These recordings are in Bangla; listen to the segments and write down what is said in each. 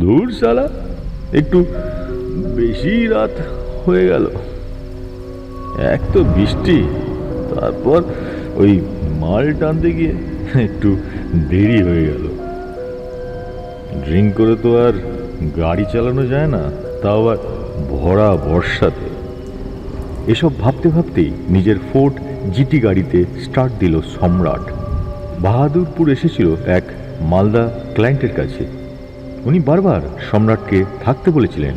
দূর সালা একটু বেশি রাত হয়ে গেল। এক তো বৃষ্টি, তারপর ওই মাল টানতে গিয়ে একটু দেরি হয়ে গেল। ড্রিঙ্ক করে তো আর গাড়ি চালানো যায় না, তাও আবার ভরা বর্ষাতে। এসব ভাবতে ভাবতেই নিজের ফোর্ট জিটি গাড়িতে স্টার্ট দিল সম্রাট। বাহাদুরপুর এসেছিল এক মালদা ক্লায়েন্টের কাছে। উনি বারবার সম্রাটকে থাকতে বলেছিলেন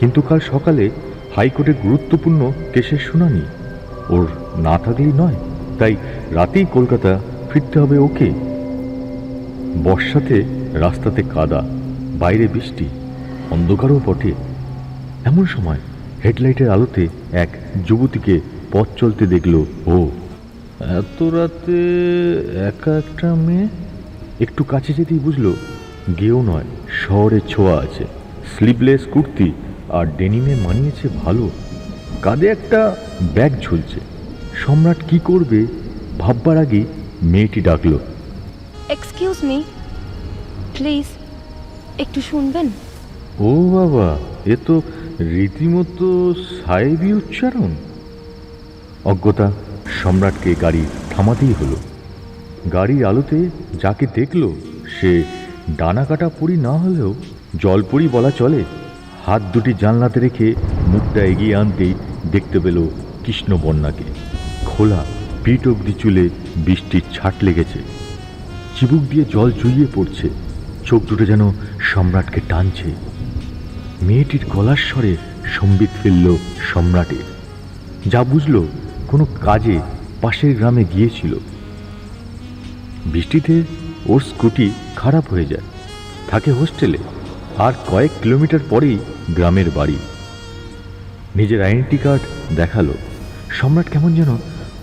কিন্তু কাল সকালে হাইকোর্টে গুরুত্বপূর্ণ কেসের শুনানি। ওর না থাকলেই নয় তাই রাতেই কলকাতা ফিরতে হবে ওকে। বর্ষাতে রাস্তাতে কাদা বাইরে বৃষ্টি অন্ধকারও বটে। এমন সময় হেডলাইটের আলোতে এক যুবতীকে পথ চলতে দেখল ও। এত রাতে একা একটা মেয়ে? একটু কাছে যেতেই বুঝলো গেও নয় শহরের ছোঁয়া আছে। স্লিভলেস কুর্তি আর ডেনিমে মানিয়েছে ভালো। কাঁধে একটা ব্যাগ ঝুলছে। সম্রাট কি করবে ভাববার আগে মেয়েটি ডাকলো। এক্সকিউজ মি প্লিজ একটু শুনবেন? ও বাবা এ তো রীতিমতো সাহেবী উচ্চারণ। অজ্ঞতা সম্রাটকে গাড়ি থামাতেই হলো। গাড়ির আলোতে যাকে দেখল সে ডানা কাটা পরি না হলেও জলপরি বলা চলে। হাত দুটি জানলাতে রেখে মুখটা এগিয়ে আনতেই দেখতে পেল কৃষ্ণবর্ণাকে খোলা পিঠ অব্দি চুলে বৃষ্টির ছাট লেগেছে। চিবুক দিয়ে জল চুইয়ে পড়ছে। চোখ দুটো যেন সম্রাটকে টানছে। মেয়েটির গলার স্বরে সম্বিত ফেলল সম্রাটের। যা বুঝলো কোনো কাজে পাশের গ্রামে গিয়েছিল। বৃষ্টিতে ওর স্কুটি খারাপ হয়ে যায়। থাকে হোস্টেলে। আর কয়েক কিলোমিটার পরেই গ্রামের বাড়ি। নিজের আইডেন্টি কার্ড দেখাল। সম্রাট কেমন যেন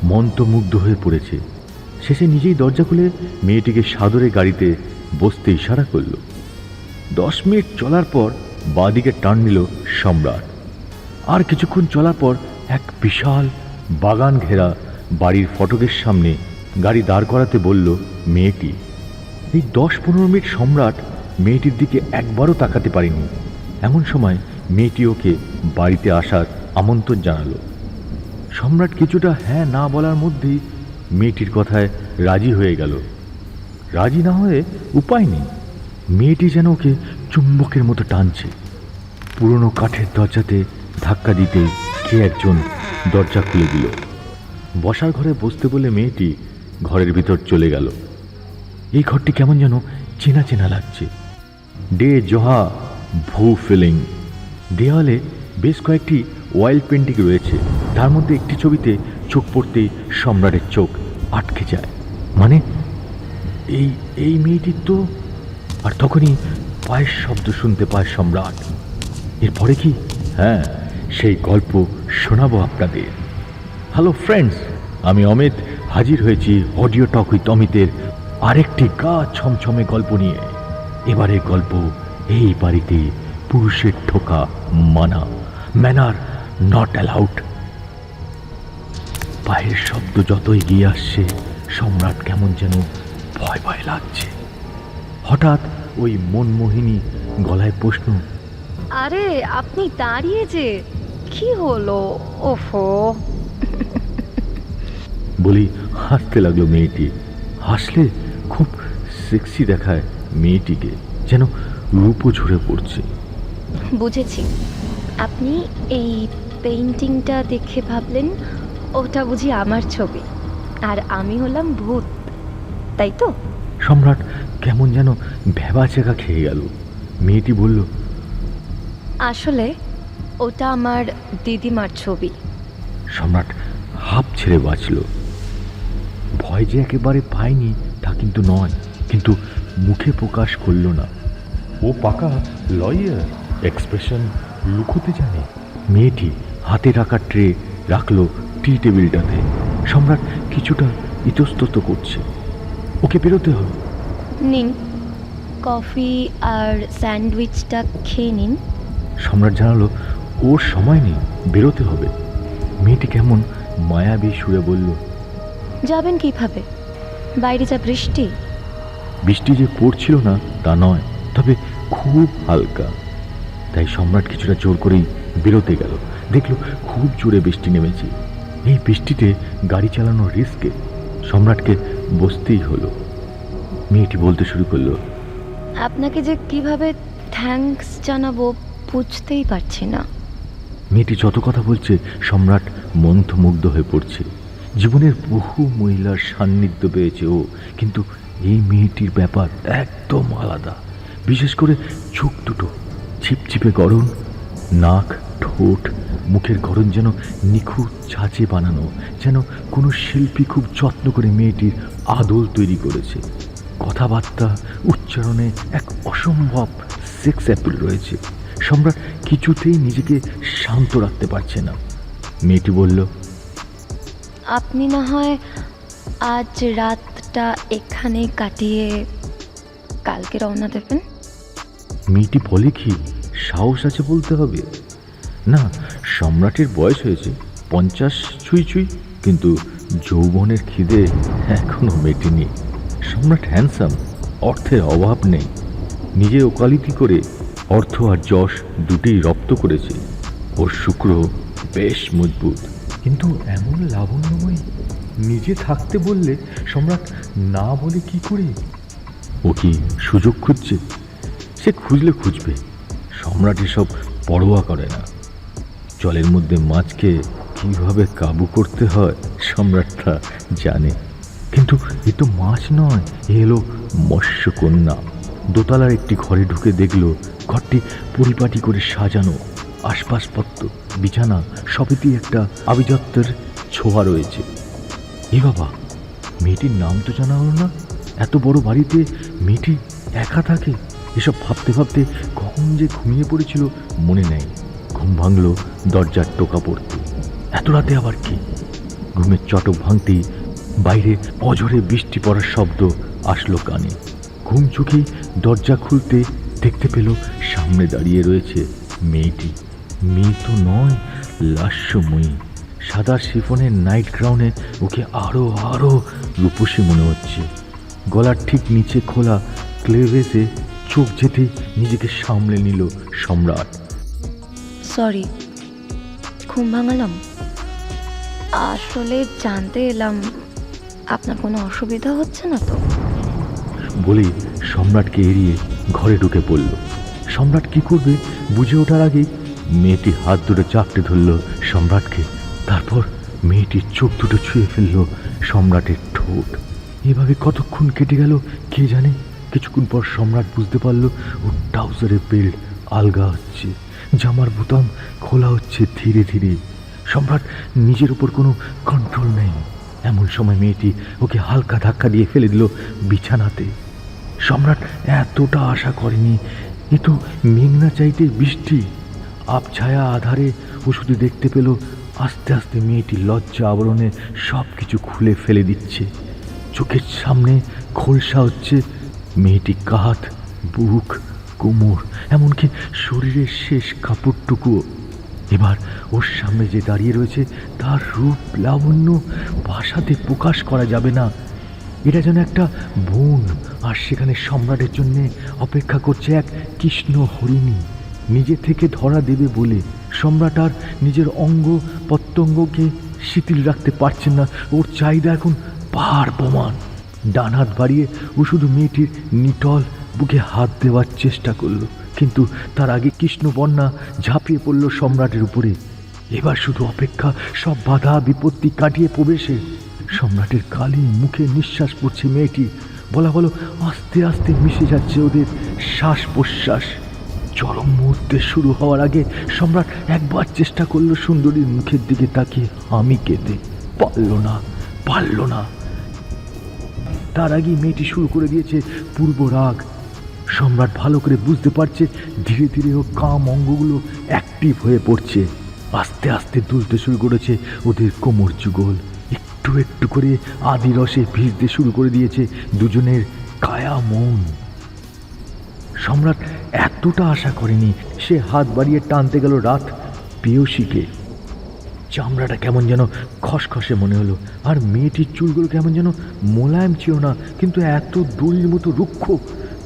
মন্ত্রমুগ্ধ হয়ে পড়েছে। শেষে নিজেই দরজা খুলে মেয়েটিকে সাদরে গাড়িতে বসতে ইশারা করল। দশ মিনিট চলার পর বাঁদিকে টান নিল সম্রাট। আর কিছুক্ষণ চলার পর এক বিশাল বাগান ঘেরা বাড়ির ফটকের সামনে গাড়ি দাঁড় করাতে বলল মেয়েটি এই দশ পনেরো মিনিট সম্রাট মেয়েটির দিকে একবারও তাকাতে পারেনি। এমন সময় মেয়েটি ওকে বাড়িতে আসার আমন্ত্রণ জানালো। সম্রাট কিছুটা হ্যাঁ না বলার মধ্যেই মেয়েটির কথায় রাজি হয়ে গেল। রাজি না হয়ে উপায় নেই। মেয়েটি যেন ওকে চুম্বকের মতো টানছে। পুরনো কাঠের দরজাতে ধাক্কা দিতে কে একজন দরজা খুলে দিল। বসার ঘরে বসতে বলে মেয়েটি ঘরের ভিতর চলে গেল। এই ঘরটি কেমন যেন চেনা চেনা লাগছে। ডে জহা ভু ফিলিং। দেওয়ালে বেশ কয়েকটি ওয়াইল পেন্টিং রয়েছে। তার মধ্যে একটি ছবিতে চোখ পড়তেই সম্রাটের চোখ আটকে যায়। মানে এই এই মেয়েটির তো? আর তখনই পায়ের শব্দ শুনতে পায় সম্রাট। এরপরে কি? হ্যাঁ সেই গল্প শোনাবো আপনাদের। হ্যালো, ফ্রেন্ডস, আমি অমিত। হাজির হয়েছি অডিও টক উইথ অমিতের আরেকটি গা ছমছমে গল্প নিয়ে। এবারে গল্প এই বাড়িতে পুরুষের ঠোকা মানা। ম্যানার নট অ্যালাউড পায়ের শব্দ যত এগিয়ে আসছে সম্রাট কেমন যেন ভয় ভয় লাগছে। হঠাৎ ওই মনমোহিনী গলায় প্রশ্ন আরে আপনি দাঁড়িয়ে যে কি হলো? ওফো। বলি হাসতে লাগল মেয়েটি। হাসলে খুব সেক্সি দেখায় মেয়েটিকে যেন রূপও ঝরে পড়ছে। বুঝেছি। আপনি এই পেইন্টিংটা দেখে ভাবলেন ওটা বুঝি আমার ছবি। আর আমি হলাম ভূত তাই তো? সম্রাট কেমন যেন ভেবা চেকা খেয়ে গেল। মেয়েটি বলল আসলে ওটা আমার দিদিমার ছবি। সম্রাট হাফ ছেড়ে বাঁচল। ভয় যে একেবারে পায়নি তা কিন্তু নয় কিন্তু মুখে প্রকাশ করল না। ও পাকা লয়ার এক্সপ্রেশন লুকোতে জানে। মেয়েটি হাতে রাখা ট্রে রাখল টি টেবিলটাতে। সম্রাট কিছুটা ইতস্তত করছে। ওকে বেরোতে হবে। নিন কফি আর স্যান্ডউইচটা খেয়ে নিন। সম্রাট জানালো ওর সময় নেই বেরোতে হবে। মেয়েটি কেমন মায়াবী সুরে বলল যাবেন কীভাবে? বাইরে যা বৃষ্টি। বৃষ্টি যে পড়ছিল না তা নয় তবে খুব হালকা। তাই সম্রাট কিছুটা জোর করেই বেরোতে গেল। দেখল খুব জোরে বৃষ্টি নেমেছে। এই বৃষ্টিতে গাড়ি চালানোর রিস্কে সম্রাটকে বসতেই হলো। মেয়েটি বলতে শুরু করল আপনাকে যে কীভাবে থ্যাঙ্কস জানাব বুঝতেই পারছি না। মেয়েটি যত কথা বলছে সম্রাট মন্থমুগ্ধ হয়ে পড়ছে। জীবনের বহু মহিলার সান্নিধ্য পেয়েছে ও, কিন্তু এই মেয়েটির ব্যাপার একদম আলাদা। বিশেষ করে চোখ দুটো, ছিপছিপে গরম নাক, ঠোঁট, মুখের গরম যেন নিখুঁত ছাঁচে বানানো, যেন কোনো শিল্পী খুব যত্ন করে মেয়েটির আদল তৈরি করেছে। কথাবার্তা, উচ্চারণে এক অসম্ভব সেক্স অ্যাপিল রয়েছে। সম্রাট কিছুতেই নিজেকে শান্ত রাখতে পারছে না। মেয়েটি বলল আপনি না হয় আজ রাতটা এখানে কাটিয়ে কালকে রওনা দেবেন? মেয়েটি বলে কি, সাহস আছে বলতে হবে? না, সম্রাটের বয়স হয়েছে, পঞ্চাশ ছুঁই ছুঁই, কিন্তু যৌবনের খিদে এখনও মেটেনি। সম্রাট হ্যান্ডসাম অর্থের অভাব নেই। নিজে ওকালিতি করে অর্থ আর যশ দুটেই রপ্ত করেছে। ওর শুক্র বেশ মজবুত। কিন্তু এমন লাবণ্যময় নিজে থাকতে বললে সম্রাট না বলে কি করে? ও কি সুযোগ খুঁজছে? সে খুঁজলে খুঁজবে। সম্রাট এসব পরোয়া করে না। জলের মধ্যে মাছকে কীভাবে কাবু করতে হয় সম্রাট তা জানে। কিন্তু এ তো মাছ নয়, এ হলো মৎস্যকন্যা দোতলার একটি ঘরে ঢুকে দেখল, ঘরটি পরিপাটি করে সাজানো। আসবাসপত্র বিছানা সবেতেই একটা আভিজাত্যের ছোঁয়া রয়েছে। এ বাবা, মেয়েটির নাম তো জানা হলো না। এত বড় বাড়িতে মেয়েটি একা থাকে? এসব ভাবতে ভাবতে কখন যে ঘুমিয়ে পড়েছিল মনে নেই। ঘুম ভাঙলো দরজার টোকা পড়তে। এত রাতে আবার কি? ঘুমের চটক ভাঙতেই বাইরে অঝরে বৃষ্টি পড়ার শব্দ আসলো কানে। ঘুম চোখেই দরজা খুলতে দেখতে পেল সামনে দাঁড়িয়ে রয়েছে মেয়েটি। মেয়ে তো নয় লাস্যময়ী। সাদা শিফনের নাইট গ্রাউন্ডে ওকে আরও আরও রূপসী মনে হচ্ছে। গলার ঠিক নিচে খোলা ক্লেভেসে চোখ যেতেই নিজেকে সামলে নিল সম্রাট। সরি ঘুম ভাঙালাম। আসলে জানতে এলাম আপনার কোনো অসুবিধা হচ্ছে না তো? বলেই সম্রাটকে এড়িয়ে ঘরে ঢুকে পড়ল। সম্রাট কি করবে বুঝে ওঠার আগেই মেয়েটি হাত দুটো চাপটে ধরল সম্রাটকে, তারপর মেয়েটির চোখ দুটো ছুঁয়ে ফেলল সম্রাটের ঠোঁট। এভাবে কতক্ষণ কেটে গেল কে জানে? কিছুক্ষণ পর সম্রাট বুঝতে পারল ওর ট্রাউজারের বেল্ট আলগা হচ্ছে, জামার বোতাম খোলা হচ্ছে ধীরে ধীরে। সম্রাট নিজের উপর কোনো কন্ট্রোল নেই। এমন সময় মেয়েটি ওকে হালকা ধাক্কা দিয়ে ফেলে দিল বিছানাতে। সম্রাট এতটা আশা করেনি, এ তো মেঘনা চাইতে বৃষ্টি। আবছায়া আধারে ও শুধু দেখতে পেল আস্তে আস্তে মেয়েটি লজ্জা আবরণে সব কিছু খুলে ফেলে দিচ্ছে। চোখের সামনে খোলসা হচ্ছে মেয়েটি কাঁধ বুক, কোমর, এমনকি শরীরের শেষ কাপড়টুকুও। এবার ওর সামনে যে দাঁড়িয়ে রয়েছে তার রূপ লাবণ্য ভাষাতে প্রকাশ করা যাবে না। এটা যেন একটা বোন, আর সেখানে সম্রাটের জন্যে অপেক্ষা করছে এক কৃষ্ণ হরিণী। নিজে থেকে ধরা দেবে বলে সম্রাট আর নিজের অঙ্গ প্রত্যঙ্গকে শিথিল রাখতে পারছেন না। ওর চাহিদা এখন পাহাড় প্রমাণ। ডান হাত বাড়িয়ে ও শুধু মেয়েটির নিটল বুকে হাত দেওয়ার চেষ্টা করল। কিন্তু তার আগে কৃষ্ণবন্যা ঝাঁপিয়ে পড়ল সম্রাটের উপরে। এবার শুধু অপেক্ষা, সব বাধা বিপত্তি কাটিয়ে প্রবেশে। সম্রাটের কালি মুখে নিঃশ্বাস পড়ছে মেয়েটি বলা বলো আস্তে আস্তে মিশে যাচ্ছে ওদের শ্বাস প্রশ্বাস চরম মুহূর্তে শুরু হওয়ার আগে সম্রাট একবার চেষ্টা করল সুন্দরীর মুখের দিকে তাকিয়ে। আমি কেঁদে পারল না পারল না। তার আগেই মেয়েটি শুরু করে দিয়েছে পূর্ব রাগ। সম্রাট ভালো করে বুঝতে পারছে, ধীরে ধীরে ও কাম অঙ্গগুলো অ্যাক্টিভ হয়ে পড়ছে। আস্তে আস্তে দুলতে শুরু করেছে ওদের কোমর যুগল। একটু একটু করে আদি রসে ভিজতে শুরু করে দিয়েছে দুজনের কায়া মন। সম্রাট এতটা আশা করেনি, সে হাত বাড়িয়ে টানতে গেল রাত পেয়সীকে চামড়াটা কেমন যেন খসখসে মনে হলো, আর মেয়েটির চুলগুলো কেমন যেন মোলায়েম ছিল না, কিন্তু এত দড়ির মতো রুক্ষ।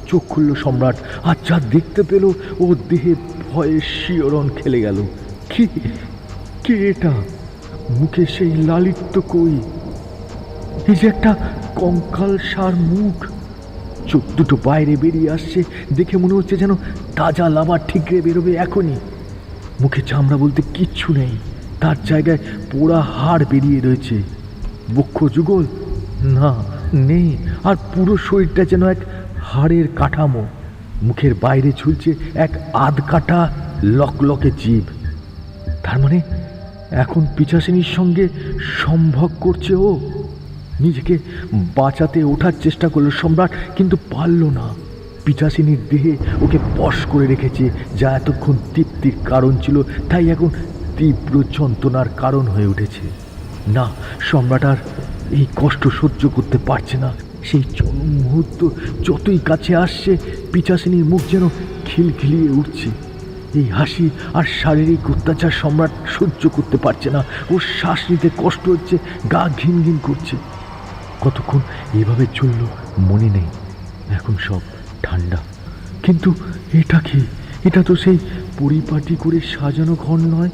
চোখ খুলল সম্রাট, আর যা দেখতে পেল, ও দেহে ভয়ে শিওরণ খেলে গেল। কি, কে এটা? মুখে সেই লালিত্য কই? এই যে একটা কঙ্কাল সার মুখ। চোখ দুটো বাইরে বেরিয়ে আসছে। দেখে মনে হচ্ছে যেন তাজা লাভার ঠিকরে বেরোবে এখনই। মুখে চামড়া বলতে কিচ্ছু নেই। তার জায়গায় পোড়া হাড় বেরিয়ে রয়েছে। বক্ষ যুগল? না, নেই। আর পুরো শরীরটা যেন এক হাড়ের কাঠামো। মুখের বাইরে ঝুলছে এক আধ কাটা লকলকে জীব। তার মানে এখন পিচাসিনীর সঙ্গে সম্ভব করছে ও? নিজেকে বাঁচাতে ওঠার চেষ্টা করল সম্রাট, কিন্তু পারল না। পিচাসিনীর দেহে ওকে বশ করে রেখেছে, যা এতক্ষণ তৃপ্তির কারণ ছিল, তাই এখন তীব্র যন্ত্রণার কারণ হয়ে উঠেছে। না, সম্রাট আর এই কষ্ট সহ্য করতে পারছে না। সেই চরম মুহূর্ত যতই কাছে আসছে পিচাসিনীর মুখ যেন খিলখিলিয়ে উঠছে। এই হাসি আর শারীরিক অত্যাচার সম্রাট সহ্য করতে পারছে না। ওর শ্বাস নিতে কষ্ট হচ্ছে, গা ঘিন ঘিন করছে। কতক্ষণ এভাবে চলল মনে নেই। এখন সব ঠান্ডা। কিন্তু এটা কি? এটা তো সেই পরিপাটি করে সাজানো ঘর নয়।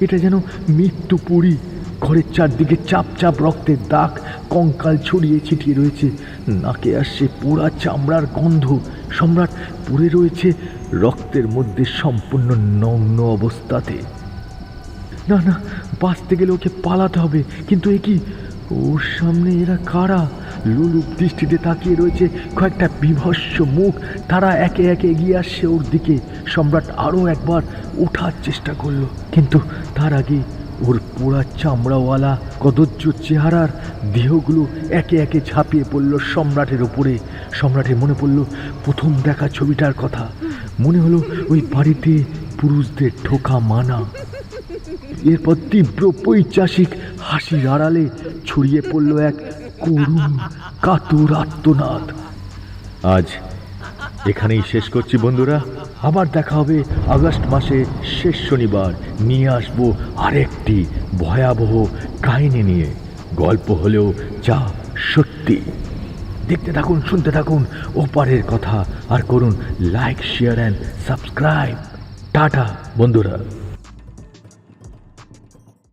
এটা যেন মৃত্যু পুরী। ঘরের চারদিকে চাপ চাপ রক্তের দাগ, কঙ্কাল ছড়িয়ে ছিটিয়ে রয়েছে। নাকে আসছে পোড়া চামড়ার গন্ধ। সম্রাট পড়ে রয়েছে রক্তের মধ্যে সম্পূর্ণ নগ্ন অবস্থাতে। না না, বাঁচতে গেলে ওকে পালাতে হবে। কিন্তু এ কি? ওর সামনে এরা কারা? লুলুপ দৃষ্টিতে তাকিয়ে রয়েছে কয়েকটা বিভৎস মুখ। তারা একে একে এগিয়ে আসছে ওর দিকে। সম্রাট আরও একবার ওঠার চেষ্টা করল। কিন্তু তার আগে ওর পোড়া চামড়াওয়ালা কদর্য চেহারার দেহগুলো একে একে ঝাঁপিয়ে পড়ল সম্রাটের ওপরে। সম্রাটের মনে পড়ল, প্রথম দেখা ছবিটার কথা। মনে হলো ওই বাড়িতে পুরুষদের ঠোকা মানা। এরপর তীব্র পৈচাসিক হাসির আড়ালে ছড়িয়ে পড়ল এক করুণ কাতর আত্মনাদ। আজ এখানেই শেষ করছি বন্ধুরা। আবার দেখা হবে আগস্ট মাসে শেষ শনিবার। নিয়ে আসব আরেকটি ভয়াবহ কাহিনী নিয়ে। গল্প হলেও যা সত্যি। দেখতে থাকুন, শুনতে থাকুন, ওপারের কথা। আর করুন like, share, and subscribe. Tata, বন্ধুরা।